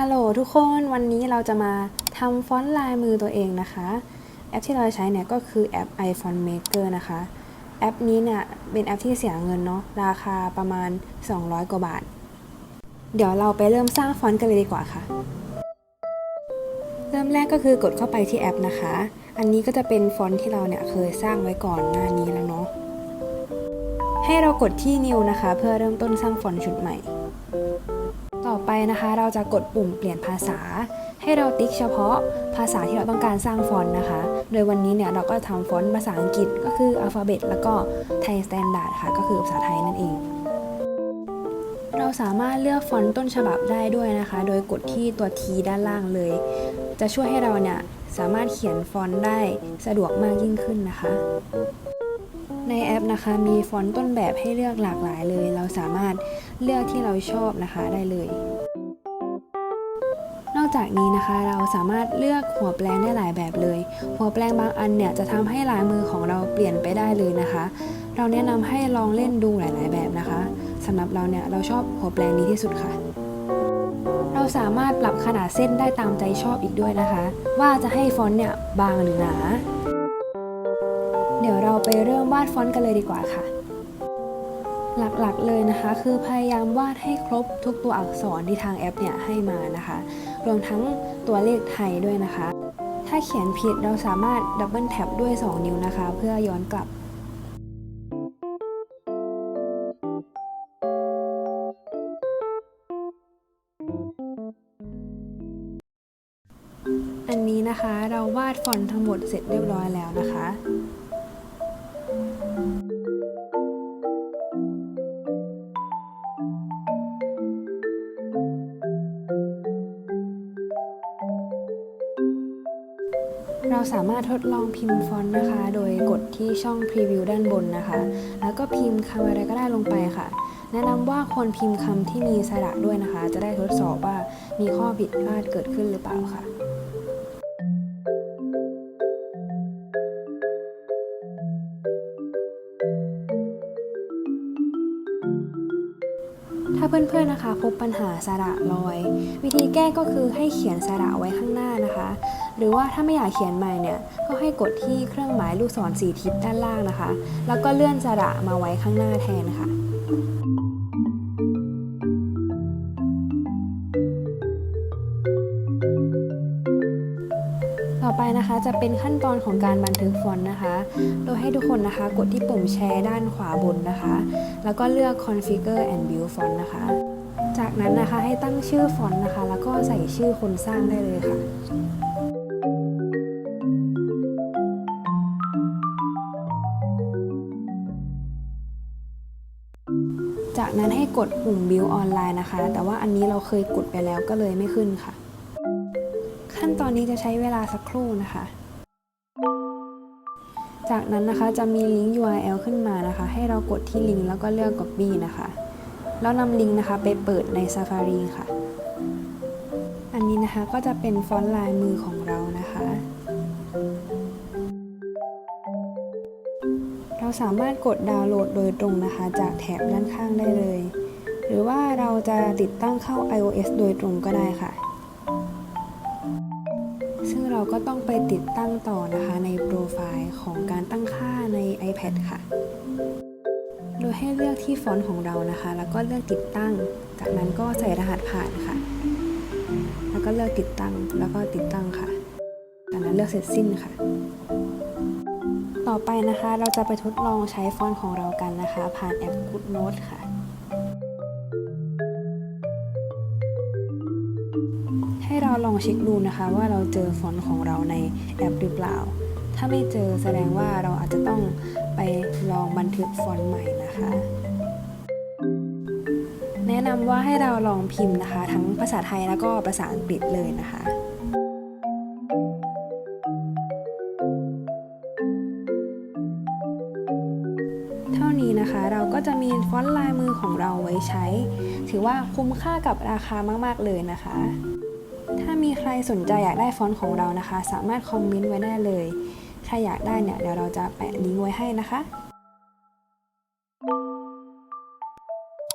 ฮัลโหลทุกคนวันนี้เราจะมาทำฟอนต์ลายมือตัวเองนะคะ แอปที่เราใช้เนี่ยก็คือแอป iPhone Maker นะคะ แอปนี้เนี่ยเป็นแอปที่เสียเงินเนาะราคาประมาณ 200 กว่าบาท เดี๋ยวเราไปเริ่มสร้างฟอนต์กันเลยดีกว่าค่ะ เริ่มแรกก็คือกดเข้าไปที่แอปนะคะ อันนี้ก็จะเป็นฟอนต์ที่เราเนี่ยเคยสร้างไว้ก่อนหน้านี้แล้วเนาะให้เรากดที่ New นะคะ เพื่อเริ่มต้นสร้างฟอนต์ชุดใหม่ ต่อไปนะคะเราจะกดปุ่มเปลี่ยนภาษา ให้เราติ๊กเฉพาะภาษาที่เราต้องการสร้างฟอนต์นะคะ โดยวันนี้เนี่ยเราก็ทำฟอนต์ภาษาอังกฤษก็คืออัลฟาเบตแล้วก็ไทยสแตนดาร์ดค่ะก็คือภาษาไทยนั่นเองเราสามารถเลือกฟอนต์ต้นฉบับได้ด้วยนะคะ โดยกดที่ตัว T ด้านล่างเลย จะช่วยให้เราเนี่ยสามารถเขียนฟอนต์ได้สะดวกมากยิ่งขึ้นนะคะ ในแอปนะคะมีฟอนต์ต้นแบบให้เลือกหลากหลายเลย เราสามารถเลือกที่เราชอบนะคะได้เลย นอกจากนี้นะคะเราสามารถเลือกหัวแปลงได้หลายแบบเลย หัวแปลงบางอันเนี่ยจะทำให้ลายมือของเราเปลี่ยนไปได้เลยนะคะ เราแนะนำให้ลองเล่นดูหลาย ๆ แบบนะคะสำหรับเราเนี่ยเราชอบหัวแปลงนี้ที่สุดค่ะเราสามารถปรับขนาดเส้นได้ตามใจชอบอีกด้วยนะคะ ว่าจะให้ฟอนต์เนี่ยบางหรือหนา ดี๋ยวเราไปเริ่มวาดฟอนต์กันเลยดีกว่าค่ะ หลักๆเลยนะคะ คือพยายามวาดให้ครบทุกตัวอักษรที่ทางแอปเนี่ยให้มานะคะ รวมทั้งตัวเลขไทยด้วยนะคะ ถ้าเขียนผิดเราสามารถดับเบิลแท็บด้วย 2 นิ้วนะคะ เพื่อย้อนกลับอันนี้นะคะเราวาดฟอนต์ทั้งหมดเสร็จเรียบร้อยแล้วนะคะ เราสามารถทดลองพิมพ์ฟอนต์นะคะ โดยกดที่ช่องพรีวิวด้านบนนะคะ แล้วก็พิมพ์คำอะไรก็ได้ลงไปค่ะ แนะนำว่าควรพิมพ์คำที่มีสระด้วยนะคะ จะได้ทดสอบว่ามีข้อผิดพลาดเกิดขึ้นหรือเปล่าค่ะถ้าเพื่อนๆนะคะ พบปัญหาสระลอย วิธีแก้ก็คือให้เขียนสระไว้ข้างหน้านะคะ หรือว่าถ้าไม่อยากเขียนใหม่เนี่ย ก็ให้กดที่เครื่องหมายลูกศรสีทิศด้านล่างนะคะ แล้วก็เลื่อนสระมาไว้ข้างหน้าแทนค่ะต่อไปนะคะจะเป็นขั้นตอนของการบันทึกฟอนต์นะคะ โดยให้ทุกคนนะคะ กดที่ปุ่มแชร์ด้านขวาบนนะคะ แล้วก็เลือก configure and build font นะคะ จากนั้นนะคะให้ตั้งชื่อฟอนต์นะคะ แล้วก็ใส่ชื่อคนสร้างได้เลยค่ะ จากนั้นให้กดปุ่ม build online นะคะ แต่ว่าอันนี้เราเคยกดไปแล้วก็เลยไม่ขึ้นค่ะ ขั้นตอนนี้จะใช้เวลาสักครู่นะคะ จากนั้นนะคะจะมีลิงก์ URL ขึ้นมานะคะ ให้เรากดที่ลิงก์แล้วก็เลือก Copy นะคะ แล้วนำลิงก์นะคะไปเปิดใน Safari ค่ะ อันนี้นะคะก็จะเป็นฟอนต์ลายมือของเรานะคะ เราสามารถกดดาวน์โหลดโดยตรงนะคะ จากแถบด้านข้างได้เลย หรือว่าเราจะติดตั้งเข้า iOS โดยตรงก็ได้ค่ะ ซึ่งเราก็ต้องไปติดตั้งต่อนะคะในโปรไฟล์ของการตั้งค่าใน iPad ค่ะ โดยให้เลือกที่ฟอนต์ของเรานะคะ แล้วก็เลือกติดตั้ง จากนั้นก็ใส่รหัสผ่านค่ะ แล้วก็เลือกติดตั้งแล้วก็ติดตั้งค่ะ จากนั้นเลือกเสร็จสิ้นค่ะ ต่อไปนะคะเราจะไปทดลองใช้ฟอนต์ของเรากันนะคะ ผ่านแอป GoodNote ค่ะ ให้เราลองเช็คดูนะคะ ว่าเราเจอฟอนต์ของเราในแอปหรือเปล่า ถ้าไม่เจอแสดงว่าเราอาจจะต้องไปลองบันทึกฟอนต์ใหม่นะคะ แนะนำว่าให้เราลองพิมพ์นะคะ ทั้งภาษาไทยแล้วก็ภาษาอังกฤษเลยนะคะ เท่านี้นะคะเราก็จะมีฟอนต์ลายมือของเราไว้ใช้ ถือว่าคุ้มค่ากับราคามากๆเลยนะคะ ถ้ามีใครสนใจอยากได้ฟอนต์ของเรานะคะ สามารถคอมเมนต์ไว้ได้เลย ใครอยากได้เนี่ยเดี๋ยวเราจะแปะลิงก์ไว้ให้นะคะ